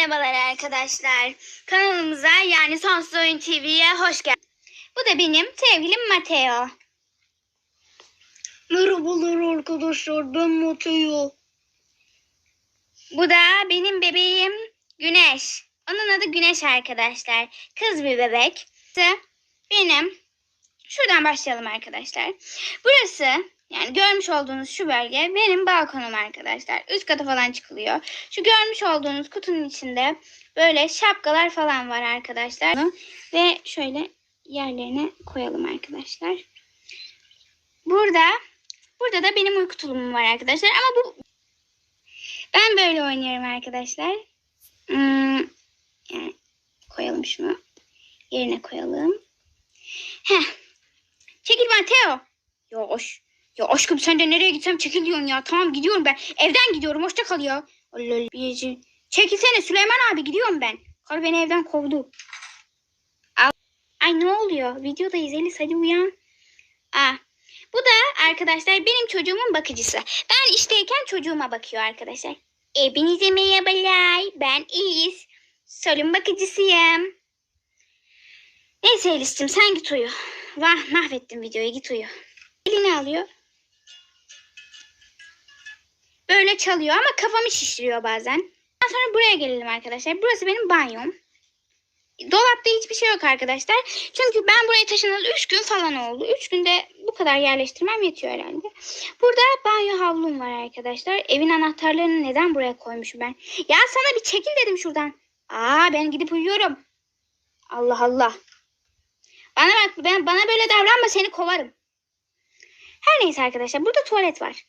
Merhabalar arkadaşlar. Kanalımıza yani Sonsuz Oyun TV'ye hoş geldiniz. Bu da benim sevgilim Mateo. Merhabalar arkadaşlar ben Mateo. Bu da benim bebeğim Güneş. Onun adı Güneş arkadaşlar. Kız bir bebek. Benim. Şuradan başlayalım arkadaşlar. Burası yani görmüş olduğunuz şu bölge benim balkonum arkadaşlar. Üst kata falan çıkılıyor. Şu görmüş olduğunuz kutunun içinde böyle şapkalar falan var arkadaşlar. Ve şöyle yerlerine koyalım arkadaşlar. Burada burada da benim uyku tulumum var arkadaşlar. Ama bu ben böyle oynuyorum arkadaşlar. Hmm, yani koyalım şunu. Yerine koyalım. Heh. Çekil Mateo. Ya hoş. Ya aşkım sen de nereye gitsem çekil diyorsun ya. Tamam gidiyorum ben. Evden gidiyorum. Hoşça kal ya. Allah Allah. bir- Çekilsene Süleyman abi gidiyorum ben. Karı beni evden kovdu. Ay ne oluyor? Videodayız Elis hadi uyan. Aa, bu da arkadaşlar benim çocuğumun bakıcısı. Ben işteyken çocuğuma bakıyor arkadaşlar. Hepinize merhabalar. Ben İyiz. Solun bakıcısıyım. Neyse Elis'cim sen git uyu. Vah mahvettim videoyu git uyu. Elini alıyor. Böyle çalıyor ama kafamı şişiriyor bazen. Daha sonra buraya gelelim arkadaşlar. Burası benim banyom. Dolapta hiçbir şey yok arkadaşlar. Çünkü ben buraya taşınalı 3 gün falan oldu. 3 günde bu kadar yerleştirmem yetiyor herhalde. Burada banyo havlum var arkadaşlar. Evin anahtarlarını neden buraya koymuşum ben? Ya sana bir çekil dedim şuradan. Aa ben gidip uyuyorum. Allah Allah. Bana bak ben bana böyle davranma seni kovarım. Her neyse arkadaşlar burada tuvalet var.